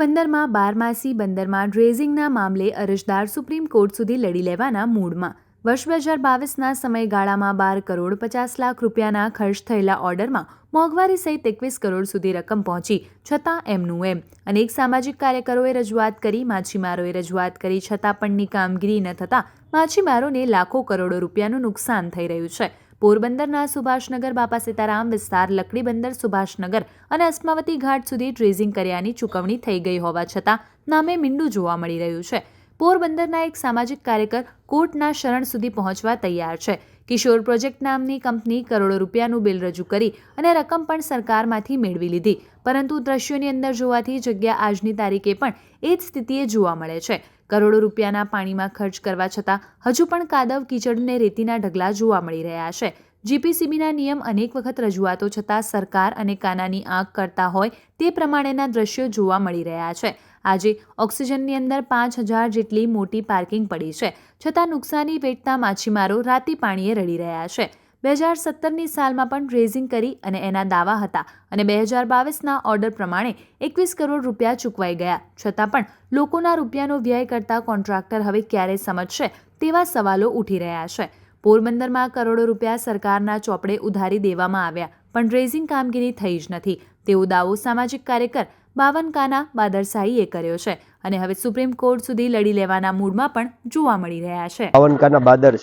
પોરબંદરમાં બારમાસી બંદરમાં ડ્રેઝિંગના મામલે અરજદાર સુપ્રીમ કોર્ટ સુધી લડી લેવાના મૂડમાં. વર્ષ બે હજાર બાવીસના સમયગાળામાં બાર કરોડ પચાસ લાખ રૂપિયાના ખર્ચ થયેલા ઓર્ડરમાં મોંઘવારી સહિત એકવીસ કરોડ સુધી રકમ પહોંચી, છતાં એમનું એમ. અનેક સામાજિક કાર્યકરોએ રજૂઆત કરી, માછીમારોએ રજૂઆત કરી, છતાં પણની કામગીરી ન થતાં માછીમારોને લાખો કરોડો રૂપિયાનું નુકસાન થઈ રહ્યું છે. પોરબંદરના સુભાષનગર, બાપા સીતારામ વિસ્તાર, લકડી બંદર, સુભાષનગર અને અસ્માવતી ઘાટ સુધી ડ્રેઝિંગ કર્યાની ચૂકવણી થઈ ગઈ હોવા છતાં નામે મીંડું જોવા મળી રહ્યું છે. પોરબંદરના એક સામાજિક કાર્યકર કોર્ટના શરણ સુધી પહોંચવા તૈયાર છે. કિશોર પ્રોજેક્ટ નામની કંપની કરોડો રૂપિયાનું બિલ રજૂ કરી અને રકમ પણ સરકારમાંથી મેળવી લીધી. પરંતુ દ્રશ્યોની અંદર જોવાથી જગ્યા આજની તારીખે પણ એ જ સ્થિતિએ જોવા મળે છે. કરોડો રૂપિયાના પાણીમાં ખર્ચ કરવા છતાં હજુ પણ કાદવ કીચડને રેતીના ઢગલા જોવા મળી રહ્યા છે. જીપીસીબીના નિયમ અનેક વખત રજૂઆતો છતાં સરકાર અને કાનાની આંખ કરતા હોય તે પ્રમાણેના દ્રશ્યો જોવા મળી રહ્યા છે. આજે ઓક્સિજનની અંદર પાંચ હજાર જેટલી મોટી પાર્કિંગ પડી છે, છતાં નુકસાની વેઠતા માછીમારો રાતી પાણીએ રડી રહ્યા છે. બે હજાર સત્તરની સાલમાં પણ રેઝિંગ કરી અને એના દાવા હતા અને બે હજાર બાવીસના ઓર્ડર પ્રમાણે એકવીસ કરોડ રૂપિયા ચૂકવાઈ ગયા. છતાં પણ લોકોના રૂપિયાનો વ્યય કરતા કોન્ટ્રાક્ટર હવે ક્યારે સમજશે તેવા સવાલો ઉઠી રહ્યા છે. પોરબંદરમાં કરોડો રૂપિયા સરકારના ચોપડે ઉધારી દેવામાં આવ્યા, પણ રેઝિંગ કામગીરી થઈ જ નથી. તેવો દાવો સામાજિક કાર્યકર બાવન કાના બાદરસાઈએ કર્યો છે અને હવે સુપ્રીમ કોર્ટ સુધી લડી લેવાના મૂડમાં પણ જોવા મળી રહ્યા છે. બાવનકાના બાદર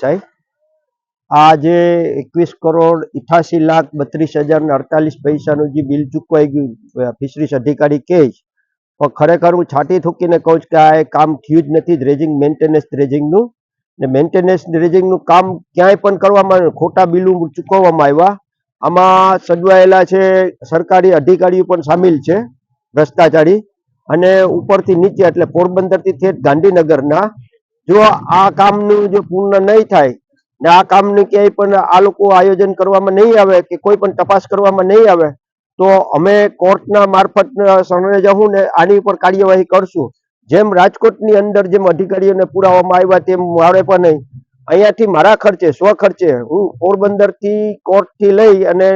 આ જે એકવીસ કરોડ ઇઠાસી લાખ બત્રીસ હજાર ને અડતાલીસ પૈસાનું જે બિલ ચૂકવાઈ ગયું ફિશરીસ અધિકારી કહે પણ ખરેખર હું છાટી થૂકીને કહું છું કે આ કામ થયું જ નથી, ડ્રેજિંગ, મેન્ટેનન્સ ડ્રેજિંગનું. ને મેન્ટેનન્સ ડ્રેજિંગનું કામ ક્યાંય પણ કરવામાં આવ્યું, ખોટા બિલો ચૂકવવામાં આવ્યા. આમાં સજવાયેલા છે, સરકારી અધિકારીઓ પણ સામેલ છે. ભ્રષ્ટાચારી અને ઉપરથી નીચે એટલે પોરબંદરથી ઠેઠ ગાંધીનગરના જો આ કામનું જો પૂર્ણ નહીં થાય ને આ કામનું ક્યાંય પણ આ લોકો આયોજન કરવામાં નહીં આવે કે કોઈ પણ તપાસ કરવામાં નહીં આવે, તો અમે કોર્ટના મારફત શરણે જવું ને આની ઉપર કાર્યવાહી કરશું. જેમ રાજકોટની અંદર જેમ અધિકારીઓને પુરાવામાં આવ્યા તેમ મારે પણ નહીં. અહીંયાથી મારા ખર્ચે, સ્વ ખર્ચે હું પોરબંદરથી કોર્ટથી લઈ અને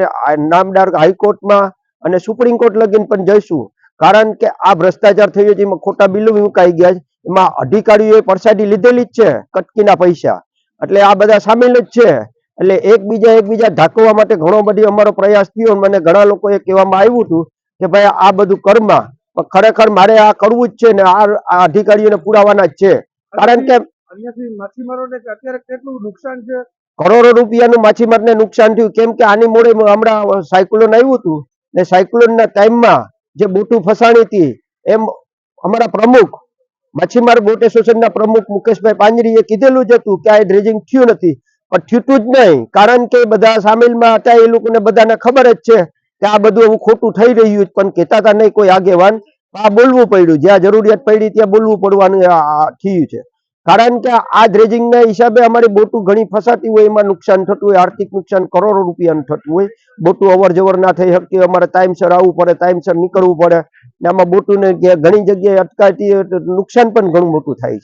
નામદાર હાઈકોર્ટમાં અને સુપ્રીમ કોર્ટ લગીને પણ જઈશું. કારણ કે આ ભ્રષ્ટાચાર થયો છે એમાં ખોટા બિલો મુકાઈ ગયા છે. એમાં અધિકારીઓએ પરસાદી લીધેલી જ છે કટકીના પૈસા. એટલે આ બધા સામેલ જ છે. એટલે એકબીજા એકબીજા ઢાંકવા માટે ઘણો બધી અમારો પ્રયાસ થયો અને મને ઘણા લોકોએ કહેવામાં આવ્યું હતું કે ભાઈ આ બધું કરમાં. પણ ખરેખર મારે આ કરવું જ છે ને આ આ અધિકારીઓને પુરાવાના જ છે. કારણ કે માછીમારોને અત્યારે કેટલું નુકસાન છે? કરોડો રૂપિયાનું માછીમારને નુકસાન થયું. કેમ કે આની મોડે હમણાં સાયક્લોન આવ્યું હતું ને સાયક્લોનના ટાઈમમાં જે બોટું ફસાણી હતી, એમ અમારા પ્રમુખ, માછીમાર બોટ એસોસિએશનના પ્રમુખ મુકેશભાઈ પાંજરીએ કીધેલું જ હતું કે આ ડ્રેજિંગ થયું નથી. પણ થયું જ નહીં, કારણ કે બધા સામેલમાં હતા, એ લોકોને બધાને ખબર જ છે કે આ બધું એવું ખોટું થઈ રહ્યું પણ કહેતા હતા નહીં કોઈ આગેવાન. આ બોલવું પડ્યું, જ્યાં જરૂરિયાત પડી ત્યાં બોલવું પડવાનું થયું છે. કારણ કે આ ડ્રેજિંગના હિસાબે અમારી બોટું ઘણી ફસાતી હોય, એમાં નુકસાન થતું હોય, આર્થિક નુકસાન કરોડો રૂપિયાનું થતું હોય. બોટું અવર જવર ના થઈ શકતી અમારે ટાઈમસર આવવું પડે ટાઈમસર નીકળવું પડે, ને આમાં બોટુને ઘણી જગ્યાએ અટકાતી નુકસાન પણ ઘણું મોટું થાય છે.